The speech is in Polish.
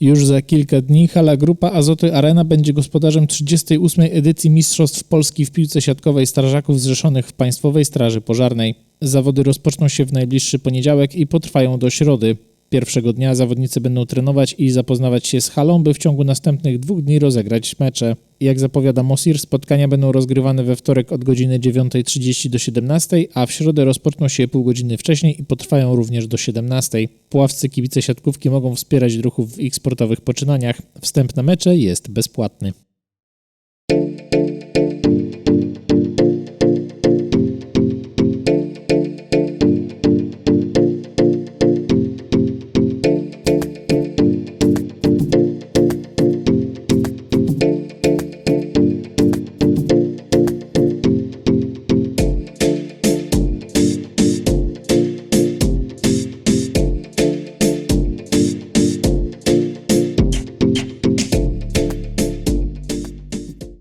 Już za kilka dni hala Grupa Azoty Arena będzie gospodarzem 38. edycji Mistrzostw Polski w piłce siatkowej strażaków zrzeszonych w Państwowej Straży Pożarnej. Zawody rozpoczną się w najbliższy poniedziałek i potrwają do środy. Pierwszego dnia zawodnicy będą trenować i zapoznawać się z halą, by w ciągu następnych dwóch dni rozegrać mecze. Jak zapowiada Mosir, spotkania będą rozgrywane we wtorek od godziny 9.30 do 17.00, a w środę rozpoczną się pół godziny wcześniej i potrwają również do 17.00. Puławscy kibice siatkówki mogą wspierać druhów w ich sportowych poczynaniach. Wstęp na mecze jest bezpłatny.